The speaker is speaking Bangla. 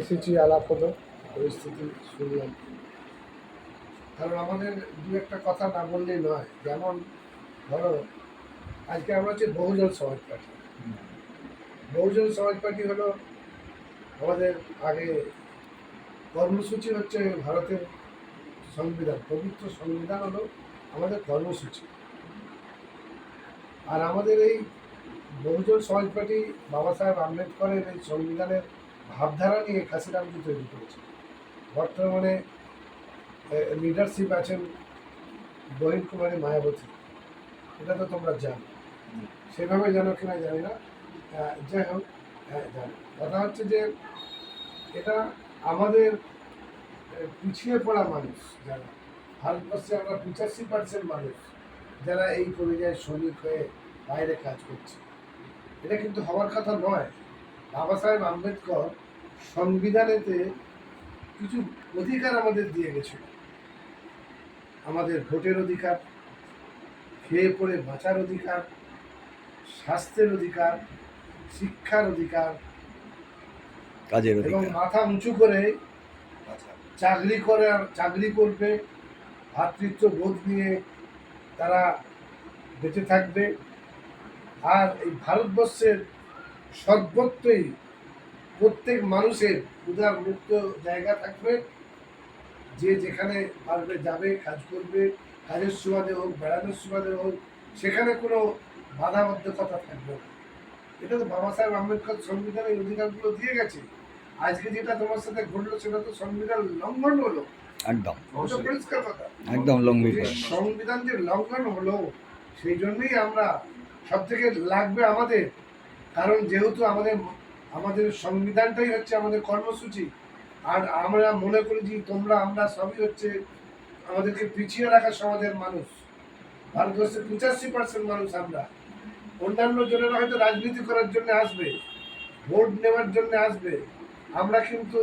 এসেছি আলাপ হলো, পরিস্থিতি শুনলাম কারণ আমাদের দু একটা কথা না বললেই নয়, যেমন ধরো, আজকে আমরা হচ্ছে বহুজন সমাজ পার্টি। বহুজন সমাজ পার্টি হলো আমাদের আগে কর্মসূচি হচ্ছে ভারতের সংবিধান, পবিত্র সংবিধান হলো আমাদের কর্মসূচি। আর আমাদের এই বহুজন সমাজ পার্টি বাবা সাহেব আম্বেদকরের এই সংবিধানের ভাবধারা নিয়ে কাশিরামজি তৈরি করেছে। বর্তমানে লিডারশিপ আছেন বহিন কুমারী মায়াবতী। এটা তো তোমরা জানো। সেভাবে জানো কিনা জানি না। যাই হোক জানি কথা হচ্ছে যে, এটা আমাদের পিছিয়ে পড়া মানুষ যারা, ভারতবর্ষে আমরা পঁচাশি পার্সেন্ট মানুষ যারা এই পরিযায়ী শ্রমিক হয়ে বাইরে কাজ করছে। এটা কিন্তু হওয়ার কথা নয়। বাবা সাহেব আম্বেদকর সংবিধানেতে কিছু অধিকার আমাদের দিয়ে গেছিল আমাদের ভোটের অধিকার খেয়ে পড়ে বাঁচার অধিকার স্বাস্থ্যের অধিকার শিক্ষার অধিকার কাজের এবং মাথা উঁচু করে চাকরি করে চাকরি করবে ভাতৃত্ব বোধ নিয়ে তারা বেঁচে থাকবে। আর এই ভারতবর্ষের সর্বত্রই প্রত্যেক মানুষের উদার মুক্ত জায়গা থাকবে। যে যেখানে পারবে যাবে কাজ করবে কাজের সুবাদে হোক বেড়ানোর সুবাদে হোক সেখানে কোনো বাধাবদ্ধকতা থাকবে না। এটা তো বাবা সাহেব আম্বেদকর সংবিধানের অধিকারগুলো দিয়ে গেছে। আজকে যেটা তোমার সাথে ঘটলো সেটা তো সংবিধান লঙ্ঘন হলো। একদম। পরিষ্কার কথা। একদম লঙ্ঘিত যে সংবিধান যে লঙ্ঘন হলো সেই জন্যই আমরা সব থেকে লাগবে আমাদের কারণ যেহেতু আমাদের আমাদের সংবিধানটাই হচ্ছে আমাদের কর্মসূচি, আর আমরা মনে করি যে তোমরা, আমরা সবই হচ্ছে আমাদেরকে পিছিয়ে রাখা সমাজের মানুষ। ভারতবর্ষে পঁচাশি পার্সেন্ট মানুষ আমরা। অন্যান্য জনেরা হয়তো রাজনীতি করার জন্য আসবে, ভোট নেওয়ার জন্য আসবে। আমরা কিন্তু